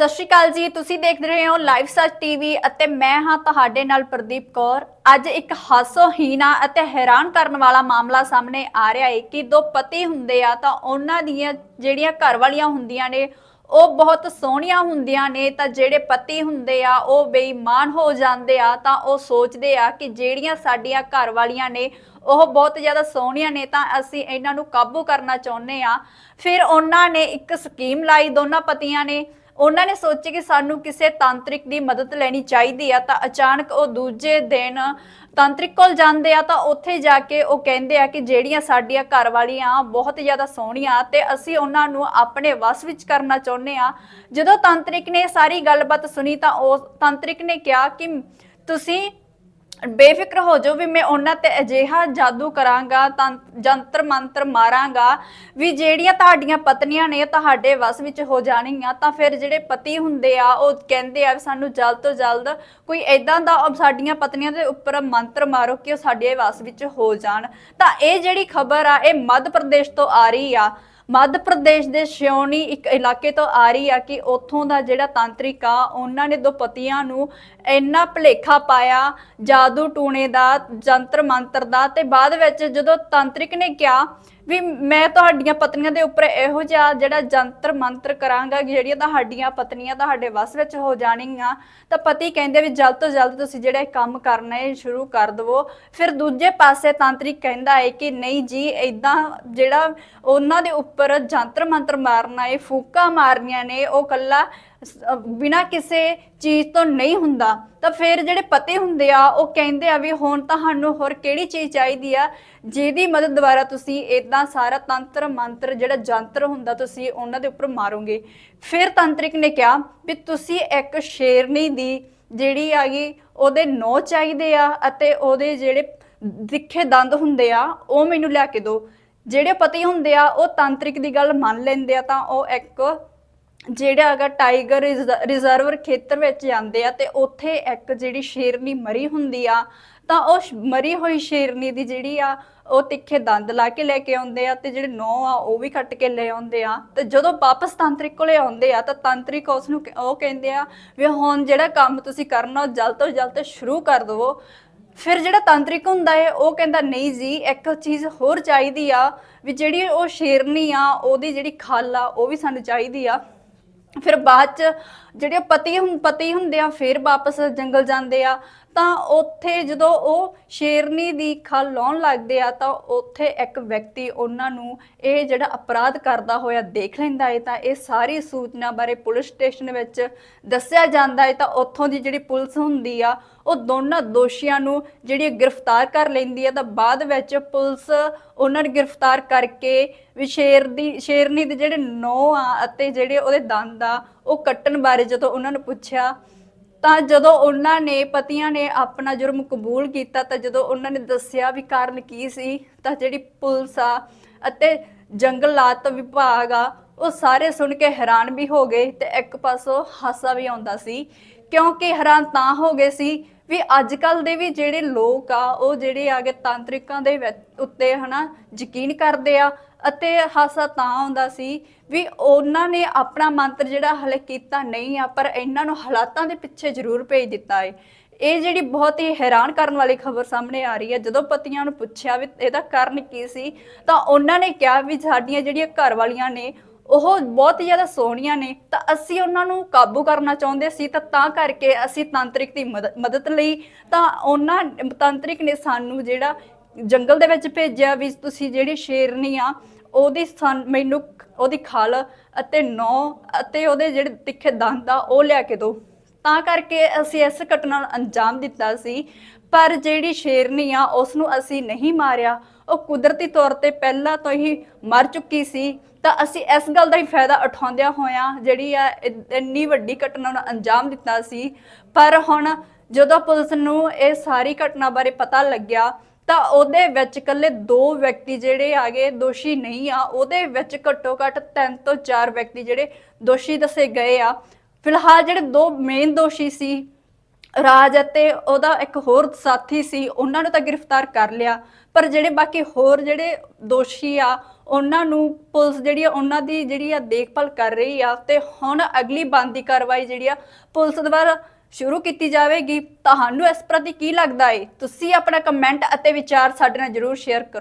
ਸਤਿ ਸ਼੍ਰੀ ਅਕਾਲ ਜੀ, ਤੁਸੀਂ ਦੇਖ ਰਹੇ ਹੋ ਲਾਈਵ ਸਰਚ ਟੀਵੀ ਅਤੇ ਮੈਂ ਹਾਂ ਤੁਹਾਡੇ ਨਾਲ ਪ੍ਰਦੀਪ ਕੌਰ। ਅੱਜ ਇੱਕ ਹਾਸੋਹੀਣਾ ਅਤੇ ਹੈਰਾਨ ਕਰਨ ਵਾਲਾ ਮਾਮਲਾ ਸਾਹਮਣੇ ਆ ਰਿਹਾ ਹੈ ਕਿ ਦੋ ਪਤੀ ਹੁੰਦੇ ਆ ਤਾਂ ਉਹਨਾਂ ਦੀਆਂ ਜਿਹੜੀਆਂ ਘਰ ਹੁੰਦੀਆਂ ਨੇ, ਉਹ ਬਹੁਤ ਸੋਹਣੀਆਂ ਹੁੰਦੀਆਂ ਨੇ, ਤਾਂ ਜਿਹੜੇ ਪਤੀ ਹੁੰਦੇ ਆ, ਉਹ ਬੇਈਮਾਨ ਹੋ ਜਾਂਦੇ ਆ, ਤਾਂ ਉਹ ਸੋਚਦੇ ਆ ਕਿ ਜਿਹੜੀਆਂ ਸਾਡੀਆਂ ਘਰ ਵਾਲੀਆਂ ਨੇ, ਉਹ ਬਹੁਤ ਜ਼ਿਆਦਾ ਸੋਹਣੀਆਂ ਨੇ, ਤਾਂ ਅਸੀਂ ਇਹਨਾਂ ਨੂੰ ਕਾਬੂ ਕਰਨਾ ਚਾਹੁੰਦੇ ਆ। ਫਿਰ ਉਹਨਾਂ ਨੇ ਇੱਕ ਸਕੀਮ ਲਾਈ ਦੋਨਾਂ ਪਤੀਆਂ ਨੇ ਉਹਨਾਂ ਨੇ ਸੋਚਿਆ ਕਿ ਸਾਨੂੰ ਕਿਸੇ ਤਾਂਤਰਿਕ ਦੀ ਮਦਦ ਲੈਣੀ ਚਾਹੀਦੀ ਆ, ਤਾਂ ਅਚਾਨਕ ਉਹ ਦੂਜੇ ਦਿਨ ਤਾਂਤਰਿਕ ਕੋਲ ਜਾਂਦੇ ਆ, ਤਾਂ ਉੱਥੇ ਜਾ ਕੇ ਉਹ ਕਹਿੰਦੇ ਆ ਕਿ ਜਿਹੜੀਆਂ ਸਾਡੀਆਂ ਘਰ ਵਾਲੀਆਂ ਬਹੁਤ ਜ਼ਿਆਦਾ ਸੋਹਣੀਆਂ ਤੇ ਅਸੀਂ ਉਹਨਾਂ ਨੂੰ ਆਪਣੇ ਵਸ ਵਿੱਚ ਕਰਨਾ ਚਾਹੁੰਦੇ ਆ। ਜਦੋਂ ਤਾਂਤਰਿਕ ਨੇ ਸਾਰੀ ਗੱਲਬਾਤ ਸੁਣੀ ਤਾਂ ਉਹ, ਤਾਂਤਰਿਕ ਨੇ ਕਿਹਾ ਕਿ ਤੁਸੀਂ ਬੇਫਿਕਰ ਹੋ ਜਾਓ ਵੀ ਮੈਂ ਉਹਨਾਂ ਤੇ ਅਜਿਹਾ ਜਾਦੂ ਕਰਾਂਗਾ, ਤਾਂ ਜੰਤਰ ਮੰਤਰ ਮਾਰਾਂਗਾ ਵੀ ਜਿਹੜੀਆਂ ਤੁਹਾਡੀਆਂ ਪਤਨੀਆਂ ਨੇ ਤੁਹਾਡੇ ਵਸ ਵਿੱਚ ਹੋ ਜਾਣਗੀਆਂ ਤਾਂ ਫਿਰ ਜਿਹੜੇ ਪਤੀ ਹੁੰਦੇ ਆ, ਉਹ ਕਹਿੰਦੇ ਆ ਵੀ ਸਾਨੂੰ ਜਲਦ ਤੋਂ ਜਲਦ ਕੋਈ ਐਦਾਂ ਦਾ ਸਾਡੀਆਂ ਪਤਨੀਆਂ ਦੇ ਉੱਪਰ ਮੰਤਰ ਮਾਰੋ ਕਿ ਉਹ ਸਾਡੇ ਵਸ ਵਿੱਚ ਹੋ ਜਾਣ। ਤਾਂ ਇਹ ਜਿਹੜੀ ਖਬਰ ਆ, ਇਹ ਮੱਧ ਪ੍ਰਦੇਸ਼ ਤੋਂ ਆ ਰਹੀ ਆ। ਮੱਧ ਪ੍ਰਦੇਸ਼ ਦੇ ਸ਼ਿਓਨੀ ਇੱਕ ਇਲਾਕੇ ਤੋਂ ਆ ਰਹੀ ਆ ਕਿ ਉੱਥੋਂ ਦਾ ਜਿਹੜਾ ਤਾਂਤਰਿਕ ਆ, ਉਹਨਾਂ ਨੇ ਦੋ ਪਤੀਆਂ ਨੂੰ ਇੰਨਾ ਭਲੇਖਾ ਪਾਇਆ, ਜਾਦੂ ਟੂਣੇ ਦਾ ਜੰਤਰ ਮੰਤਰ ਦਾ ਤੇ ਬਾਅਦ ਵਿੱਚ ਜਦੋਂ ਤਾਂਤਰਿਕ ਨੇ ਕਿਹਾ ਵੀ ਮੈਂ ਤੁਹਾਡੀਆਂ ਪਤਨੀਆਂ ਦੇ ਉੱਪਰ ਇਹੋ ਜਿਹਾ ਜਿਹੜਾ ਜੰਤਰ ਮੰਤਰ ਕਰਾਂਗਾ ਕਿ ਜਿਹੜੀਆਂ ਤੁਹਾਡੀਆਂ ਪਤਨੀਆਂ ਤੁਹਾਡੇ ਵਸ ਵਿੱਚ ਹੋ ਜਾਣਗੀਆਂ, ਤਾਂ ਪਤੀ ਕਹਿੰਦੇ ਵੀ ਜਲਦ ਤੋਂ ਜਲਦ ਤੁਸੀਂ ਜਿਹੜਾ ਇਹ ਕੰਮ ਕਰਨਾ ਹੈ ਸ਼ੁਰੂ ਕਰ ਦਵੋ। ਫਿਰ ਦੂਜੇ ਪਾਸੇ ਤਾਂਤਰਿਕ ਕਹਿੰਦਾ ਹੈ ਕਿ ਨਹੀਂ ਜੀ ਇਦਾਂ ਜਿਹੜਾ ਉਹਨਾਂ ਦੇ ਉੱਪਰ ਜੰਤਰ ਮੰਤਰ ਮਾਰਨਾ ਹੈ ਫੂਕਾ ਮਾਰਨੀਆਂ ਨੇ, ਉਹ ਕੱਲਾ ਬਿਨਾ ਕਿਸੇ ਚੀਜ਼ ਤੋਂ ਨਹੀਂ ਹੁੰਦਾ, ਤਾਂ ਫਿਰ ਜਿਹੜੇ ਪਤੀ ਹੁੰਦੇ ਆ, ਉਹ ਕਹਿੰਦੇ ਆ ਵੀ ਹੁਣ ਤੁਹਾਨੂੰ ਹੋਰ ਕਿਹੜੀ ਚੀਜ਼ ਚਾਹੀਦੀ ਆ, ਜਿਹਦੀ ਮਦਦ ਦੁਆਰਾ ਤੁਸੀਂ ਇਦਾਂ ਸਾਰਾ ਤੰਤਰ, ਮੰਤਰ, ਜਿਹੜਾ ਜੰਤਰ ਹੁੰਦਾ, ਤੁਸੀਂ ਉਹਨਾਂ ਦੇ ਉੱਪਰ ਮਾਰੋਗੇ। ਫਿਰ ਤੰਤਰਿਕ ਨੇ ਕਿਹਾ ਵੀ ਤੁਸੀਂ ਇੱਕ ਸ਼ੇਰਨੀ ਦੀ ਜਿਹੜੀ ਆਗੀ ਉਹਦੇ ਨੌ ਚਾਹੀਦੇ ਆ ਅਤੇ ਉਹਦੇ ਜਿਹੜੇ ਦਿੱਖੇ ਦੰਦ ਹੁੰਦੇ ਆ, ਉਹ ਮੈਨੂੰ ਲਿਆ ਕੇ ਦਿਓ। ਜਿਹੜੇ ਪਤੀ ਹੁੰਦੇ ਆ, ਉਹ ਤਾਂਤਰਿਕ ਦੀ ਗੱਲ ਮੰਨ ਲੈਂਦੇ ਆ, ਤਾਂ ਉਹ ਇੱਕ ਜਿਹੜਾ ਹੈਗਾ ਟਾਈਗਰ ਰਿਜ਼- ਰਿਜ਼ਰਵਰ ਖੇਤਰ ਵਿੱਚ ਜਾਂਦੇ ਆ ਤੇ ਉੱਥੇ ਇੱਕ ਜਿਹੜੀ ਸ਼ੇਰਨੀ ਮਰੀ ਹੁੰਦੀ ਆ, ਤਾਂ ਉਹ ਮਰੀ ਹੋਈ ਸ਼ੇਰਨੀ ਦੀ ਜਿਹੜੀ ਆ, ਉਹ ਤਿੱਖੇ ਦੰਦ ਲਾ ਕੇ ਲੈ ਕੇ ਆਉਂਦੇ ਆ ਤੇ ਜਿਹੜੇ ਨੌ ਆ, ਉਹ ਵੀ ਕੱਟ ਕੇ ਲੈ ਆਉਂਦੇ ਆ। ਤੇ ਜਦੋਂ ਵਾਪਸ ਤਾਂਤਰਿਕ ਕੋਲੇ ਆਉਂਦੇ ਆ, ਤਾਂ ਤਾਂਤਰਿਕ ਉਸ ਨੂੰ ਉਹ ਕਹਿੰਦੇ ਆ ਵੀ ਹੁਣ ਜਿਹੜਾ ਕੰਮ ਤੁਸੀਂ ਕਰਨਾ, ਉਹ ਜਲਦ ਤੋਂ ਜਲਦ ਸ਼ੁਰੂ ਕਰ ਦਵੋ। ਫਿਰ ਜਿਹੜਾ ਤਾਂਤਰਿਕ ਹੁੰਦਾ ਹੈ ਉਹ ਕਹਿੰਦਾ, ਨਹੀਂ ਜੀ, ਇੱਕ ਚੀਜ਼ ਹੋਰ ਚਾਹੀਦੀ ਆ ਵੀ ਜਿਹੜੀ ਉਹ ਸ਼ੇਰਨੀ ਆ, ਉਹਦੀ ਜਿਹੜੀ ਖਲ ਆ, ਉਹ ਵੀ ਸਾਨੂੰ ਚਾਹੀਦੀ ਆ। ਫਿਰ ਬਾਅਦ ਚ ਜਿਹੜੇ ਪਤੀ ਹੁੰ ਪਤੀ ਹੁੰਦੇ ਆ ਫਿਰ ਵਾਪਸ ਜੰਗਲ ਜਾਂਦੇ ਆ। ਤਾਂ ਉੱਥੇ ਜਦੋਂ ਉਹ ਸ਼ੇਰਨੀ ਦੀ ਖਲ ਲਾਉਣ ਲੱਗਦੇ ਆ, ਤਾਂ ਉੱਥੇ ਇੱਕ ਵਿਅਕਤੀ ਉਹਨਾਂ ਨੂੰ ਇਹ ਜਿਹੜਾ ਅਪਰਾਧ ਕਰਦਾ ਹੋਇਆ ਦੇਖ ਲੈਂਦਾ ਹੈ ਤਾਂ ਇਹ ਸਾਰੀ ਸੂਚਨਾ ਬਾਰੇ ਪੁਲਿਸ ਸਟੇਸ਼ਨ ਵਿੱਚ ਦੱਸਿਆ ਜਾਂਦਾ ਹੈ ਤਾਂ ਉੱਥੋਂ ਦੀ ਜਿਹੜੀ ਪੁਲਿਸ ਹੁੰਦੀ ਆ, ਉਹ ਦੋਨਾਂ ਦੋਸ਼ੀਆਂ ਨੂੰ ਜਿਹੜੀ ਗ੍ਰਿਫਤਾਰ ਕਰ ਲੈਂਦੀ ਹੈ ਤਾਂ ਬਾਅਦ ਵਿੱਚ ਪੁਲਿਸ ਉਹਨਾਂ ਨੂੰ ਗ੍ਰਿਫਤਾਰ ਕਰਕੇ ਵੀ ਸ਼ੇਰ ਦੀ ਸ਼ੇਰਨੀ ਦੇ ਜਿਹੜੇ ਨੌ ਆ ਅਤੇ ਜਿਹੜੇ ਉਹਦੇ ਦੰਦ ਆ, ਉਹ ਕੱਟਣ ਬਾਰੇ ਜਦੋਂ ਉਹਨਾਂ ਨੂੰ ਪੁੱਛਿਆ ਤਾਂ ਜਦੋਂ ਉਹਨਾਂ ਨੇ, ਪਤੀਆਂ ਨੇ ਆਪਣਾ ਜੁਰਮ ਕਬੂਲ ਕੀਤਾ, ਤਾਂ ਜਦੋਂ ਉਹਨਾਂ ਨੇ ਦੱਸਿਆ ਵੀ ਕਾਰਨ ਕੀ ਸੀ, ਤਾਂ ਜਿਹੜੀ ਪੁਲਿਸ ਆ ਅਤੇ ਜੰਗਲਾਤ ਵਿਭਾਗ ਆ, ਉਹ ਸਾਰੇ ਸੁਣ ਕੇ ਹੈਰਾਨ ਵੀ ਹੋ ਗਏ ਤੇ ਇੱਕ ਪਾਸੋਂ ਹਾਸਾ ਵੀ ਆਉਂਦਾ ਸੀ। ਕਿਉਂਕਿ ਹੈਰਾਨ ਤਾਂ ਹੋ ਗਏ ਸੀ ਵੀ ਅੱਜ ਕੱਲ ਦੇ ਵੀ ਜਿਹੜੇ ਲੋਕ ਆ, ਉਹ ਜਿਹੜੇ ਆਗੇ ਤਾਂਤਰਿਕਾਂ ਦੇ ਵਿੱਚ- ਉੱਤੇ ਹਨਾ ਯਕੀਨ ਕਰਦੇ ਆ ਅਤੇ ਹਾਸਾ ਤਾਂ ਆਉਂਦਾ ਸੀ ਵੀ ਉਹਨਾਂ ਨੇ ਆਪਣਾ ਮੰਤਰ ਜਿਹੜਾ ਹਲੇ ਕੀਤਾ ਨਹੀਂ ਆ, ਪਰ ਇਹਨਾਂ ਨੂੰ ਹਾਲਾਤਾਂ ਦੇ ਪਿੱਛੇ ਜ਼ਰੂਰ ਭੇਜ ਦਿੱਤਾ ਹੈ ਇਹ ਜਿਹੜੀ ਬਹੁਤ ਹੀ ਹੈਰਾਨ ਕਰਨ ਵਾਲੀ ਖਬਰ ਸਾਹਮਣੇ ਆ ਰਹੀ ਹੈ। ਜਦੋਂ ਪਤੀਆਂ ਨੂੰ ਪੁੱਛਿਆ ਵੀ ਇਹਦਾ ਕਾਰਨ ਕੀ ਸੀ, ਤਾਂ ਉਹਨਾਂ ਨੇ ਕਿਹਾ ਵੀ ਸਾਡੀਆਂ ਜਿਹੜੀਆਂ ਘਰ ਵਾਲੀਆਂ ਨੇ, ਉਹ ਬਹੁਤ ਹੀ ਜ਼ਿਆਦਾ ਸੋਹਣੀਆਂ ਨੇ, ਤਾਂ ਅਸੀਂ ਉਹਨਾਂ ਨੂੰ ਕਾਬੂ ਕਰਨਾ ਚਾਹੁੰਦੇ ਸੀ, ਤਾਂ ਤਾਂ ਕਰਕੇ ਅਸੀਂ ਤਾਂਤਰਿਕ ਦੀ ਮਦਦ- ਮਦਦ ਲਈ, ਤਾਂ ਉਹਨਾਂ ਤਾਂਤਰਿਕ ਨੇ ਸਾਨੂੰ ਜਿਹੜਾ ਜੰਗਲ ਦੇ ਵਿੱਚ ਭੇਜਿਆ ਵੀ ਤੁਸੀਂ ਜਿਹੜੀ ਸ਼ੇਰਨੀ ਆ, ਉਹਦੀ ਮੈਨੂੰ ਉਹਦੀ ਖਲ ਅਤੇ ਨੌ ਅਤੇ ਉਹਦੇ ਜਿਹੜੇ ਤਿੱਖੇ ਦੰਦ ਆ, ਉਹ ਲਿਆ ਕੇ ਦਿਓ। ਤਾਂ ਕਰਕੇ ਅਸੀਂ ਇਸ ਘਟਨਾ ਨੂੰ ਅੰਜਾਮ ਦਿੱਤਾ ਸੀ, ਪਰ ਜਿਹੜੀ ਸ਼ੇਰਨੀ ਆ ਉਸ ਨੂੰ ਅਸੀਂ ਨਹੀਂ ਮਾਰਿਆ। ਉਹ ਕੁਦਰਤੀ ਤੌਰ ਤੇ ਪਹਿਲਾਂ ਤੋਂ ਹੀ ਮਰ ਚੁੱਕੀ ਸੀ। ਤਾਂ ਅਸੀਂ ਇਸ ਗੱਲ ਦਾ ਹੀ ਫਾਇਦਾ ਉਠਾਉਂਦਿਆਂ ਹੋਇਆਂ ਜਿਹੜੀ ਆ ਇੰਨੀ ਵੱਡੀ ਘਟਨਾ ਨੂੰ ਅੰਜਾਮ ਦਿੱਤਾ ਸੀ। ਪਰ ਹੁਣ ਜਦੋਂ ਪੁਲਿਸ ਨੂੰ ਇਹ ਸਾਰੀ ਘਟਨਾ ਬਾਰੇ ਪਤਾ ਲੱਗਿਆ ਤਾਂ ਉਹਦੇ ਵਿੱਚ ਇਕੱਲੇ ਦੋ ਵਿਅਕਤੀ ਜਿਹੜੇ ਆਗੇ ਦੋਸ਼ੀ ਨਹੀਂ ਆ, ਉਹਦੇ ਵਿੱਚ ਘੱਟੋ ਘੱਟ ਤਿੰਨ ਤੋਂ ਚਾਰ ਵਿਅਕਤੀ ਜਿਹੜੇ ਦੋਸ਼ੀ ਦੱਸੇ ਗਏ ਆ। ਫਿਲਹਾਲ ਜਿਹੜੇ ਦੋ ਮੇਨ ਦੋਸ਼ੀ ਸੀ, ਰਾਜ ਅਤੇ ਉਹਦਾ ਇੱਕ ਹੋਰ ਸਾਥੀ ਸੀ, ਉਹਨਾਂ ਨੂੰ ਤਾਂ ਗ੍ਰਿਫਤਾਰ ਕਰ ਲਿਆ। ਪਰ ਜਿਹੜੇ ਬਾਕੀ ਹੋਰ ਜਿਹੜੇ ਦੋਸ਼ੀ ਆ, ਉਹਨਾਂ ਨੂੰ ਪੁਲਿਸ ਜਿਹੜੀ ਆ, ਉਹਨਾਂ ਦੀ ਜਿਹੜੀ ਆ ਦੇਖਭਾਲ ਕਰ ਰਹੀ ਆ ਤੇ ਹੁਣ ਅਗਲੀ ਬੰਦੀ ਕਾਰਵਾਈ ਜਿਹੜੀ ਆ, ਪੁਲਿਸ ਦੁਆਰਾ ਸ਼ੁਰੂ ਕੀਤੀ ਜਾਵੇਗੀ। ਤੁਹਾਨੂੰ ਇਸ ਪ੍ਰਤੀ ਕੀ ਲੱਗਦਾ ਏ? ਤੁਸੀਂ ਆਪਣਾ ਕਮੈਂਟ ਅਤੇ ਵਿਚਾਰ ਸਾਡੇ ਨਾਲ ਜਰੂਰ ਸ਼ੇਅਰ ਕਰੋ।